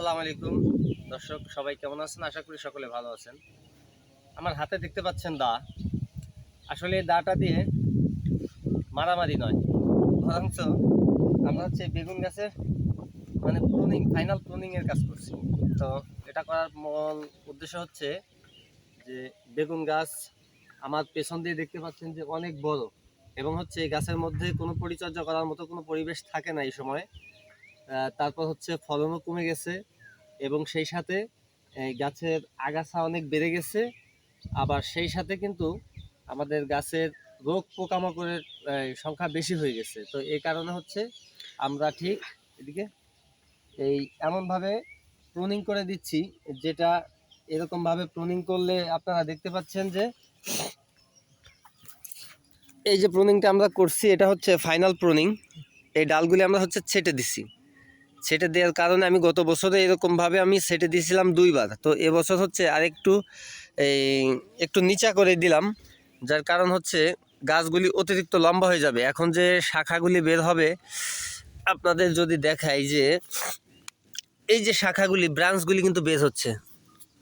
আসসালামু আলাইকুম। দর্শক, সবাই কেমন আছেন? আশা করি সকলে ভালো আছেন। আমার হাতে দেখতে পাচ্ছেন দা। আসলে এই দাটা দিয়ে মারামারি নয়। বরঞ্চ আমরা হচ্ছে বেগুন গাছের মানে প্রুনিং ফাইনাল প্রুনিং এর কাজ করছি। তো এটা করার মূল উদ্দেশ্য হচ্ছে যে বেগুন গাছ আমার পেছন দিয়ে দেখতে পাচ্ছেন যে অনেক বড় এবং হচ্ছে এই গাছের মধ্যে কোনো পরিচর্যা করার মতো কোনো পরিবেশ থাকে না এই সময়। তারপর হচ্ছে ফলনও কমে গেছে এবং সেই সাথে গাছের আগাছা অনেক বেড়ে গেছে। আবার সেই সাথে কিন্তু আমাদের গাছের রোগ পোকামাকড়ের সংখ্যা বেশি হয়ে গেছে। তো এই কারণে হচ্ছে আমরা ঠিক এদিকে এই এমনভাবে প্রুনিং করে দিচ্ছি, যেটা এরকমভাবে প্রুনিং করলে আপনারা দেখতে পাচ্ছেন যে এই যে প্রুনিংটা আমরা করছি, এটা হচ্ছে ফাইনাল প্রুনিং এই ডালগুলি আমরা হচ্ছে ছেটে দিছি। ছেটে দেওয়ার কারণে আমি গত বছরে এরকমভাবে আমি সেটে দিয়েছিলাম দুইবার। তো এবছর হচ্ছে আরেকটু এই একটু নিচা করে দিলাম, যার কারণ হচ্ছে গাছগুলি অতিরিক্ত লম্বা হয়ে যাবে। এখন যে শাখাগুলি বের হবে, আপনাদের যদি দেখাই যে এই যে শাখাগুলি, ব্রাঞ্চগুলি কিন্তু বের হচ্ছে।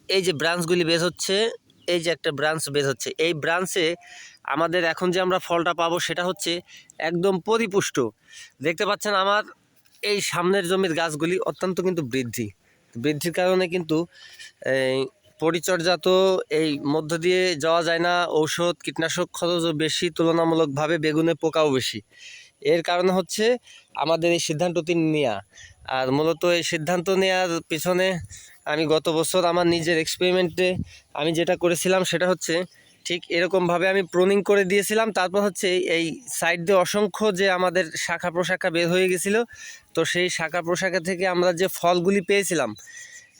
এই যে ব্রাঞ্চগুলি বের হচ্ছে, এই যে একটা ব্রাঞ্চ বের হচ্ছে। এই ব্রাঞ্চে আমাদের এখন যে আমরা ফলটা পাবো সেটা হচ্ছে একদম পরিপুষ্ট। দেখতে পাচ্ছেন আমার এই সামনের জমির গাছগুলি অত্যন্ত কিন্তু বৃদ্ধি। বৃদ্ধির কারণে কিন্তু, এই পরিচর্যা তো এই মধ্য দিয়ে যাওয়া যায় না, ঔষধ, কীটনাশক খরচও বেশি, তুলনামূলকভাবে বেগুনে পোকাও বেশি। এর কারণে হচ্ছে আমাদের এই সিদ্ধান্তটি নেওয়া আর মূলত এই সিদ্ধান্ত নেওয়ার পিছনে আমি গত বছর আমার নিজের এক্সপেরিমেন্টে আমি যেটা করেছিলাম সেটা হচ্ছে ঠিক এরকমভাবে আমি প্রুনিং করে দিয়েছিলাম। তারপর হচ্ছে এই সাইড দিয়ে অসংখ্য যে আমাদের শাখা প্রশাখা বের হয়ে গেছিল। তো সেই শাখা প্রশাখা থেকে আমরা যে ফলগুলি পেয়েছিলাম,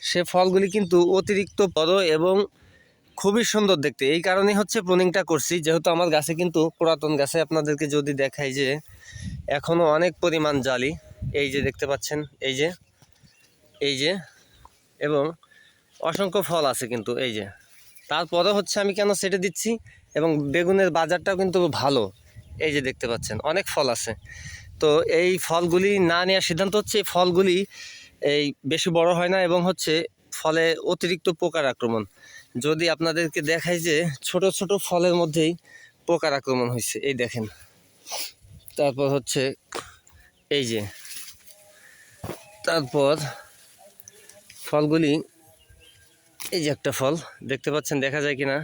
সে ফলগুলি কিন্তু অতিরিক্ত বড় এবং খুবই সুন্দর দেখতে। এই কারণেই হচ্ছে প্রুনিংটা করছি। যেহেতু আমার গাছে কিন্তু পুরাতন গাছে আপনাদেরকে যদি দেখাই যে এখনও অনেক পরিমাণ জালি। এই যে দেখতে পাচ্ছেন, এই যে এই যে, এবং অসংখ্য ফল আছে কিন্তু, এই যে। তারপরে হচ্ছে আমি কেন সেটে দিচ্ছি এবং বেগুনের বাজারটাও কিন্তু ভালো। এই যে দেখতে পাচ্ছেন, অনেক ফল আছে। তো এই ফলগুলি না নেওয়ার সিদ্ধান্ত হচ্ছে, এই ফলগুলি এই বেশি বড় হয় না এবং হচ্ছে ফলে অতিরিক্ত পোকার আক্রমণ। যদি আপনাদেরকে দেখাই যে ছোট ছোট ফলের মধ্যেই পোকার আক্রমণ হয়েছে, এই দেখেন। তারপর হচ্ছে এই যে, তারপর ফলগুলি এই যে একটা ফল, দেখতে পাচ্ছেন, দেখা যায় কি না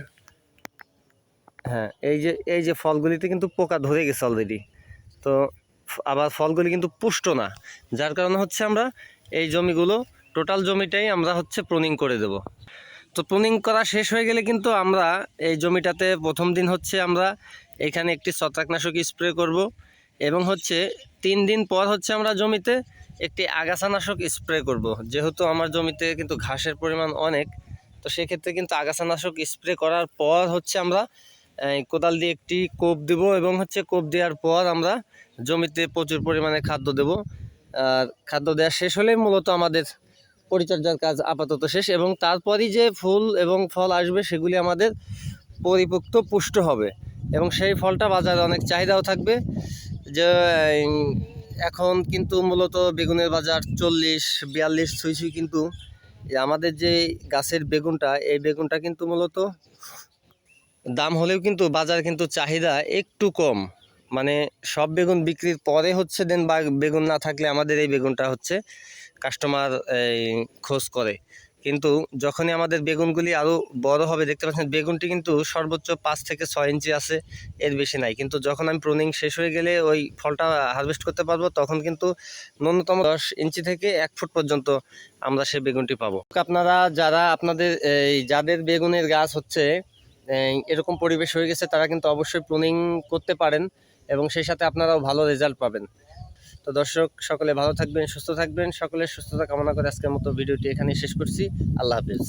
হ্যাঁ এই যে এই যে ফলগুলিতে কিন্তু পোকা ধরে গেছে অলরেডি তো আবার ফলগুলি কিন্তু পুষ্ট না। যার কারণে হচ্ছে আমরা এই জমিগুলো টোটাল জমিটাই আমরা হচ্ছে প্রুনিং করে দেব। তো প্রুনিং করা শেষ হয়ে গেলে কিন্তু আমরা এই জমিটাতে প্রথম দিন হচ্ছে আমরা এখানে একটি ছত্রাকনাশক স্প্রে করব এবং হচ্ছে তিন দিন পর হচ্ছে আমরা জমিতে একটি আগাছানাশক স্প্রে করব। যেহেতু আমার জমিতে কিন্তু ঘাসের পরিমাণ অনেক তো সেক্ষেত্রে কিন্তু আগাছানাশক স্প্রে করার পর হচ্ছে আমরা কোদাল দিয়ে একটি কোপ দেব এবং হচ্ছে কোপ দেওয়ার পর আমরা জমিতে প্রচুর পরিমাণে খাদ্য দেব। আর খাদ্য দেওয়া শেষ হলেই মূলত আমাদের পরিচর্যার কাজ আপাতত শেষ এবং তারপরই যে ফুল এবং ফল আসবে সেগুলি আমাদের পরিপুক্ত পুষ্ট হবে এবং সেই ফলটা বাজারে অনেক চাহিদাও থাকবে। যে এখন কিন্তু মূলত বেগুনের বাজার চল্লিশ, বিয়াল্লিশ, ছুঁই ছুঁই কিন্তু আমাদের যে গাছের বেগুনটা, এই বেগুনটা কিন্তু মূলত দাম হলেও কিন্তু বাজার কিন্তু চাহিদা একটু কম। মানে সব বেগুন বিক্রির পরে হচ্ছে দেন বা বেগুন না থাকলে আমাদের এই বেগুনটা হচ্ছে কাস্টমার খোঁজ করে। কিন্তু যখনই আমাদের বেগুনগুলি আরও বড় হবে, দেখতে পাচ্ছেন বেগুনটি কিন্তু সর্বোচ্চ পাঁচ থেকে ছয় ইঞ্চি আছে, এর বেশি নাই। কিন্তু যখন আমি প্রুনিং শেষ হয়ে গেলে ওই ফলটা হারভেস্ট করতে পারব, তখন কিন্তু ন্যূনতম দশ ইঞ্চি থেকে এক ফুট পর্যন্ত আমরা সেই বেগুনটি পাবো। আপনারা যারা আপনাদের, এই যাদের বেগুনের গাছ হচ্ছে এরকম পরিবেশ হয়ে গেছে, তারা কিন্তু অবশ্যই প্রুনিং করতে পারেন এবং সেই সাথে আপনারাও ভালো রেজাল্ট পাবেন। তো দর্শক, সকলে ভালো থাকবেন, সুস্থ থাকবেন। সকলের সুস্থতা কামনা করে আজকের মতো ভিডিওটি এখানে শেষ করছি। আল্লাহ হাফিজ।